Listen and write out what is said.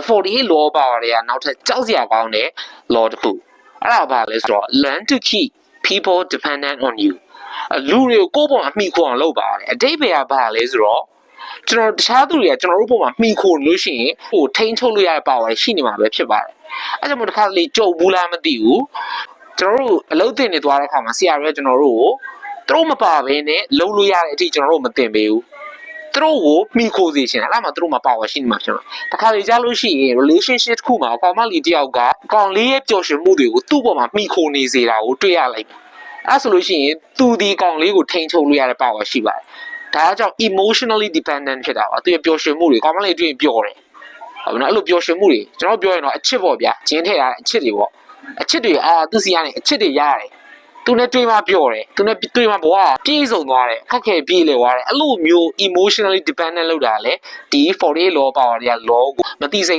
the 48 law power တွေကနောက်ထပ်ကြောက်စရာကောင်းတဲ့ law တစ်ခုအဲ့ဒါဘာလဲဆိုတော့ learn to keep people dependent on you အဲ့လူတွေကိုကိုယ့်ပေါ်မှာမှီခိုအောင်လုပ်ပါရတယ်အတိတ်ဘယ်ကဘာလဲဆိုတော့ကျွန်တော်တခြားသူတွေကကျွန်တော်တို့ပေါ်မှာမှီခိုလို့ရှိရင်ဟိုထိန်းချုပ်လို့ရတဲ့ power ရှိနေမှာပဲဖြစ်ပါတယ်အဲ့ကြောင့်မို့တစ်ခါတလေကြုံဘူးလားမသိဘူးကျွန်တော်တို့အလုပ်တင်နေသွားတဲ့အခါမှာဆရာတွေကကျွန်တော်တို့ကိုသူတို့မပါဘဲနဲ့လုံးလို့ရတဲ့အထိကျွန်တော်တို့မတင်ပေးဘူး သူတို့ကိုမိခိုစေချင်တယ်အဲ့ဒါမှသူတို့မှာ power ရှိနေမှာဖြစ်မှာတခါလေကြားလို့ရှိရင် relationship တစ်ခုမှာအကောင်မလေးတယောက်ကကောင်လေးရဲ့ပျော်ရွှင်မှုတွေကိုသူ့ပေါ်မှာမိခိုနေစေတာကိုတွေ့ရလိုက်တယ်အဲ့ဆိုလို့ရှိရင်သူဒီကောင်လေးကိုထိန်းချုပ်လို့ရတဲ့ power ရှိပါတယ်ဒါကြောင့် emotionally dependent ဖြစ်တာပါသူရဲ့ပျော်ရွှင်မှုတွေကောင်မလေးတွေ့ရင်ပျော်တယ်ဟုတ်ပြီနော်အဲ့လိုပျော်ရွှင်မှုတွေကျွန်တော်ပြောရင်တော့အချစ်ပေါ့ဗျာဂျင်းထည့်ရတဲ့အချစ်တွေပေါ့အချစ်တွေအာသူစီကနေအချစ်တွေရတယ် သူနဲ့တွေ့မှပြောတယ်သူနဲ့တွေ့မှဘဝပြည့်စုံသွားတယ်ခက်ခဲပြေးလေသွားတယ်အဲ့လိုမျိုး emotionally dependent လောက်တာလေဒီ48 law power တွေက law ကိုမသိစိတ်